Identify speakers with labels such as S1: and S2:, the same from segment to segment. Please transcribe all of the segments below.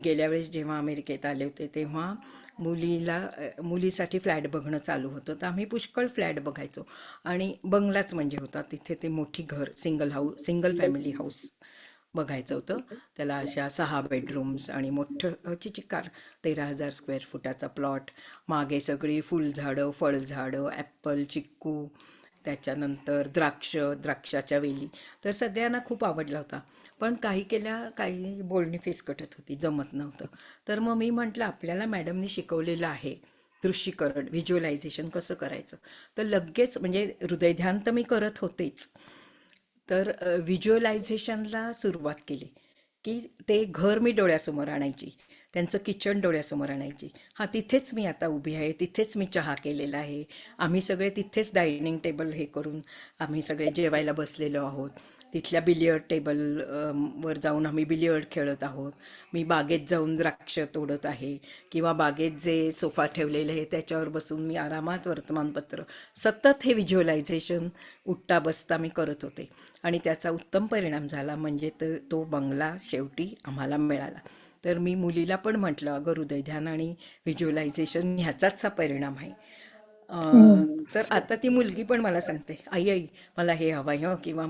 S1: गेल्या वेळेस जेव्हा अमेरिकेत आले होते तेव्हा मुलीला मुलीसाठी फ्लॅट बघणं चालू होतं. तर आम्ही पुष्कळ फ्लॅट बघायचो. आणि बंगलाच म्हणजे होता. तिथे ते मोठी घर single house single family house बघायचं होतं. त्याला अशा सहा बेडरूम्स आणि मोठं चिचिकार तेरा हजार स्क्वेअर फुटाचा प्लॉट मागे सगळी फुलझाडं फळझाडं ॲपल चिक्कू त्याच्यानंतर द्राक्ष द्राक्षाच्या वेली. तर सगळ्यांना खूप आवडला होता. पण काही केल्या काही बोलणी फिसकटत होती जमत नव्हतं. तर मग मी म्हटलं आपल्याला मॅडमनी शिकवलेलं आहे दृश्यीकरण व्हिज्युअलायझेशन कसं करायचं? तर लगेच म्हणजे हृदयध्यान तर मी करत होतेच. तर व्हिज्युअलायझेशनला सुरुवात केली की ते घर मी डोळ्यासमोर आणायची. त्यांचं किचन डोळ्यासमोर आणायची. हां तिथेच मी आता उभी आहे. तिथेच मी चहा केलेला आहे. आम्ही सगळे तिथेच डायनिंग टेबल हे करून आम्ही सगळे जेवायला बसलेलो आहोत. तिथल्या बिलियर्ड टेबल वर जाऊन आम्ही बिलियर्ड खेळत आहोत. मी बागेत जाऊन द्राक्ष तोडत आहे किंवा बागेत जे सोफा ठेवलेले आहे त्याच्यावर बसून मी आरामात वर्तमानपत्र सतत हे व्हिज्युअलायझेशन उठता बसता मी करत होते. आणि त्याचा उत्तम परिणाम झाला म्हणजे तो तो बंगला शेवटी आम्हाला मिळाला. तर मी मुलीला पण म्हटलं अगं हृदयध्यान आणि व्हिज्युअलायझेशन ह्याचाच परिणाम आहे. तर आता ती मुलगी पण मला सांगते आई आई मला हे हवं आहे हं किंवा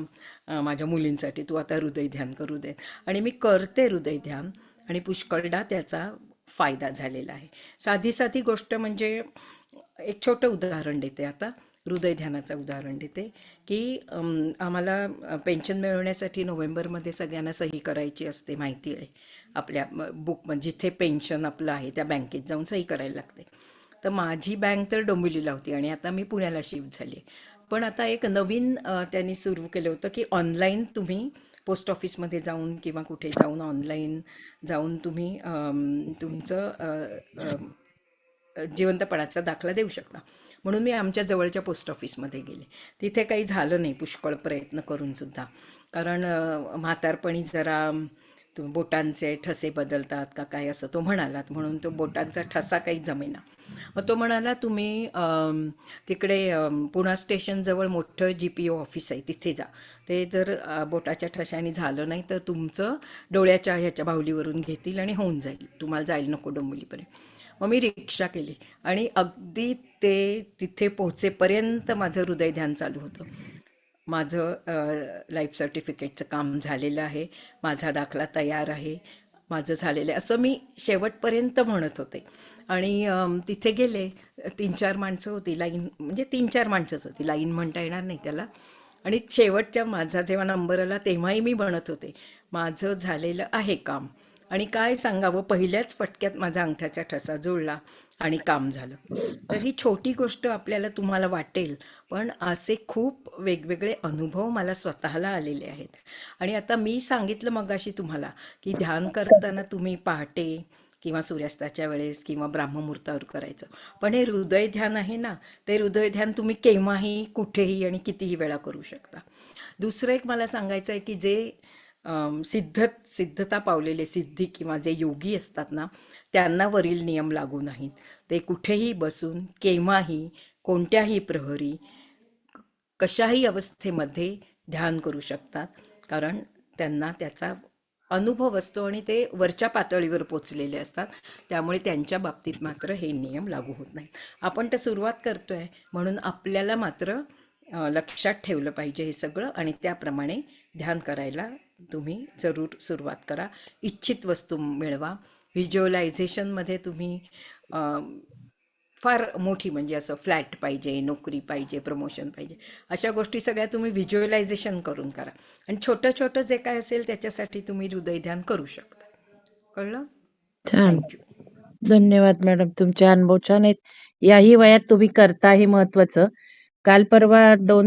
S1: माझ्या मुलींसाठी तू आता हृदयध्यान करू दे. आणि मी करते हृदयध्यान आणि पुष्कळदा त्याचा फायदा झालेला आहे. साधी साधी गोष्ट म्हणजे एक छोटं उदाहरण देते आता. हृदयध्यानाचं उदाहरण देते की आम्हाला पेन्शन मिळवण्यासाठी नोव्हेंबरमध्ये सगळ्यांना सही करायची असते माहिती आहे. आपल्या बुक जिथे पेन्शन आपलं आहे त्या बँकेत जाऊन सही करायला लागते. तर माझी बँक तर डोंबिवलीला होती आणि आता मी पुण्याला शिफ्ट झाली. पण आता एक नवीन त्यांनी सुरू केलं होतं की ऑनलाईन तुम्ही पोस्ट ऑफिसमध्ये जाऊन किंवा कुठे जाऊन ऑनलाईन जाऊन तुम्ही तुमचं जिवंतपणाचा दाखला देऊ शकता. म्हणून मी आमच्या जवळच्या पोस्ट ऑफिसमध्ये गेले. तिथे काही झालं नाही पुष्कळ प्रयत्न करूनसुद्धा कारण म्हातारपणी जरा बोटांचे ठसे बदलतात का काय असं तो म्हणालात. म्हणून तो बोटांचा ठसा काही जमेना. मग तो म्हणाला तुम्ही तिकडे पुणा स्टेशनजवळ मोठं जी पी ओ ऑफिस आहे तिथे जा. ते जर बोटाच्या ठशाने झालं नाही तर तुमचं डोळ्याच्या ह्याच्या बाहुलीवरून घेतील आणि होऊन जाईल. तुम्हाला जायला नको डोंबिवलीपर्यंत. मग मी रिक्षा केली. आणि अगदी ते तिथे पोहोचेपर्यंत माझं हृदय ध्यान चालू होतं. माझं लाईफ सर्टिफिकेटचं काम झालेलं आहे. माझा दाखला तयार आहे. माझं झालेलं आहे. असं मी शेवटपर्यंत म्हणत होते. आणि तिथे गेले. तीन चार माणसं होती. लाईन म्हणजे तीन चार माणसंच होती. लाईन म्हणता येणार नाही त्याला. आणि शेवटच्या माझा जेव्हा नंबर आला तेव्हाही मी म्हणत होते माझं झालेलं आहे काम. आणि काय सांगावं? पहिल्याच पटक्यात माझा अंगठाचा ठसा जुळला आणि काम झालं. तर ही छोटी गोष्ट आपल्याला तुम्हाला वाटेल पण असे खूप वेगवेगळे अनुभव मला स्वतःला आलेले आहेत. आणि आता मी सांगितलं मगाशी तुम्हाला की ध्यान करताना तुम्ही पहाटे किंवा सूर्यास्ताच्या वेळेस किंवा ब्राह्ममुहूर्तावर करायचं. पण हे हृदय ध्यान आहे ना ते हृदय ध्यान तुम्ही केव्हाही कुठेही आणि कितीही वेळा करू शकता. दुसरं एक मला सांगायचं आहे की जे सिद्ध सिद्धता पावलेले सिद्धी किंवा जे योगी असतात ना त्यांना वरील नियम लागू नाहीत. ते कुठेही बसून केव्हाही कोणत्याही प्रहरी कशाही अवस्थेमध्ये ध्यान करू शकतात. कारण त्यांना त्याचा अनुभव असतो आणि ते वरच्या पातळीवर पोचलेले असतात. त्यामुळे त्यांच्या बाबतीत मात्र हे नियम लागू होत नाहीत. आपण तर सुरुवात करतोय. म्हणून आपल्याला मात्र लक्षात ठेवलं पाहिजे हे सगळं आणि त्याप्रमाणे ध्यान करायला तुम्ही जरूर सुरुवात करा. इच्छित वस्तू मिळवा. व्हिज्युअलायझेशनमध्ये तुम्ही फार मोठी म्हणजे असं फ्लॅट पाहिजे नोकरी पाहिजे प्रमोशन पाहिजे. अशा गोष्टी सगळ्या तुम्ही व्हिज्युअलायझेशन करून करा. आणि छोटं छोटं जे काय असेल त्याच्यासाठी तुम्ही हृदयध्यान करू शकता. कळलं?
S2: छान.
S1: थँक्यू
S2: धन्यवाद मॅडम तुमचे अनुभव छान आहेत. याही वयात तुम्ही करता हे महत्वाचं. काल परवा दोन